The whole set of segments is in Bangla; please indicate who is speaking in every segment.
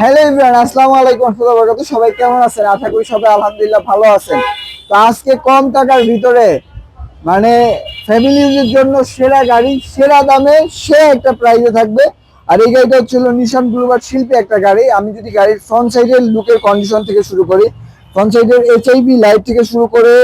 Speaker 1: হ্যালো ইমরান, আসসালামু আলাইকুম বরকাতুহ সবাই কেমন আছেন? আশা করি সবাই আলহামদুলিল্লাহ ভালো আছেন। তো আজকে কম টাকার ভিতরে মানে ফ্যামিলি ইউজের জন্য সেরা গাড়ি, সেরা দামে সে একটা প্রাইসে থাকবে। আর এই গাড়িটা হচ্ছিল নিশান ব্লুবার শিল্পী একটা গাড়ি। আমি যদি গাড়ির ফ্রন্ট সাইডের লুকের কন্ডিশন থেকে শুরু করি ফ্রন্ট সাইডের এইচআইবি লাইট থেকে শুরু করে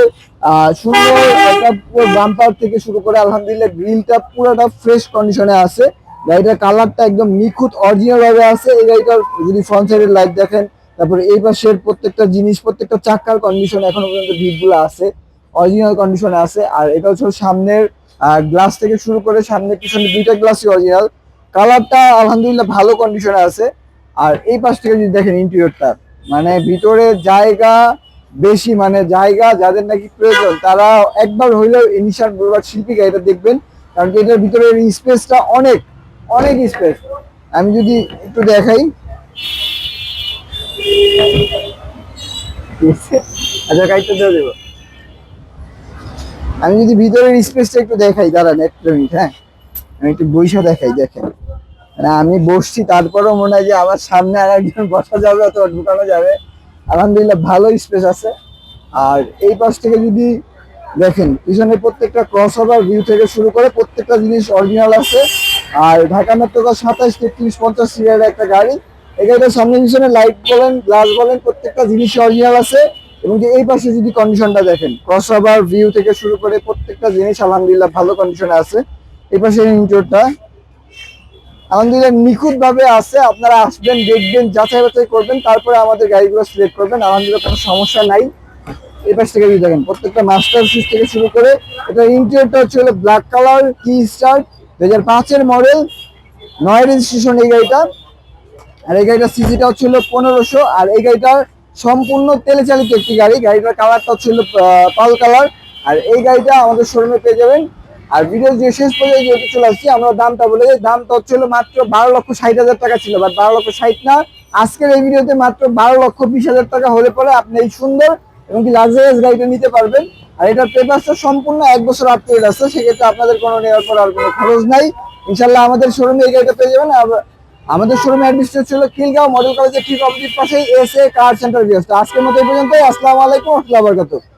Speaker 1: সুন্দর একটা পুরো বাম্পার থেকে শুরু করে, আলহামদুলিল্লাহ গ্রিলটা পুরোটা ফ্রেশ কন্ডিশনে আছে। গাড়িটার কালারটা একদম নিখুঁত অরিজিনাল ভাবে আছে। এই গাড়িটার যদি ফ্রন্ট সাইডের লাইট দেখেন, তারপরে এই পাশের প্রত্যেকটা জিনিস, প্রত্যেকটা চাকার কন্ডিশন এখনও পর্যন্ত ভিড়গুলো আছে। অরিজিনাল কন্ডিশনে আছে। আর এটা হচ্ছে সামনের গ্লাস থেকে শুরু করে সামনে পিছনে দুইটা গ্লাসই অরিজিনাল কালারটা আলহামদুলিল্লাহ ভালো কন্ডিশনে আছে। আর এই পাশ থেকে যদি দেখেন ইন্টেরিয়রটা মানে ভিতরে জায়গা বেশি মানে জায়গা যাদের নাকি প্রয়োজন, তারা একবার হইলেও ইনিশান বুলবার শিল্পী গাড়িটা দেখবেন। কারণ এটার ভিতরে স্পেসটা অনেক। অনেক স্পেস আমি যদি একটু দেখাই। আচ্ছা আমি যদি ভিতরের স্পেসটা একটু দেখাই, দাঁড়ান এক মিনিট হ্যাঁ? আমি একটু বইসা দেখাই, দেখেন। মানে আমি বসছি, তারপরেও মনে হয় যে আমার সামনে আর একজন বসা যাবে, অথবা ঢুকানো যাবে। আলহামদুলিল্লাহ ভালো স্পেস আছে। আর এই পাশ থেকে যদি দেখেন, পিছনে প্রত্যেকটা ক্রস ওভার ভিউ থেকে শুরু করে প্রত্যেকটা জিনিস অরিজিনাল আছে। আর ঢাকা মেট্রো সাতাশ তেত্রিশ, পঞ্চাশ সিরিয়ালের একটা গাড়ি। গাড়িটার সামনে পিছনে লাইট বলেন গ্লাস বলেন, প্রত্যেকটা জিনিস অরিজিনাল আছে। এবং যে এই পাশে যদি কন্ডিশনটা দেখেন ক্রস ওভার ভিউ থেকে শুরু করে প্রত্যেকটা জিনিস আলহামদুলিল্লাহ ভালো কন্ডিশনে আছে। এই পাশে ইন্টারটা আলহামদুলিল্লাহ নিখুঁত ভাবে আছে। আপনারা আসবেন, দেখবেন, যাচাই বাছাই করবেন, তারপরে আমাদের গাড়িগুলো সিলেক্ট করবেন। আলহামদুলিল্লাহ কোনো সমস্যা নাই। এই পাশ থেকে দেখেন, প্রত্যেকটা মাস্টার সুইচ থেকে শুরু করে, এটা ইন্টেরিয়রটা হচ্ছে হলো ব্ল্যাক কালার কি স্টার দু হাজার মডেল নয় রেজিস্ট্রেশন এই গাড়িটা। আর এই গাড়িটার সিসিটা হচ্ছে পনেরোশো, আর এই গাড়িটার সম্পূর্ণ তেলে চালিত একটি গাড়ি। গাড়িটার কালারটা হলো পাল কালার আর এই গাড়িটা আমাদের শোরুমে পেয়ে যাবেন। আর ভিডিও যে শেষ পর্যায়ে যেহেতু চলে আসছি, আমরা দামটা বলে দিই। দামটা হচ্ছে হলো মাত্র বারো লক্ষ ষাট হাজার টাকা ছিল বাট বারো লক্ষ ষাট না। আজকের এই ভিডিওতে মাত্র বারো লক্ষ বিশ হাজার টাকা হলে পরে আপনি এই সুন্দর এবং কি লাক্সারিয়াস গাড়িটা নিতে পারবেন। আর এটার পেপারসটা সম্পূর্ণ এক বছর আপ টু আছে, সেক্ষেত্রে আপনাদের কোনো নেওয়ার পর আর কোনো খরচ নাই। ইনশাল্লাহ আমাদের শোরুমে এই গাড়িটা পেয়ে যাবেন। আমাদের শোরুমে অ্যাড্রেসটা ছিল খিলগাঁও মডেল কলেজের ঠিক অপোজিট পাশেই এসে কার সেন্টার আজকের মতো এই পর্যন্ত আসসালামু আলাইকুম আসসালামু আলাইকুম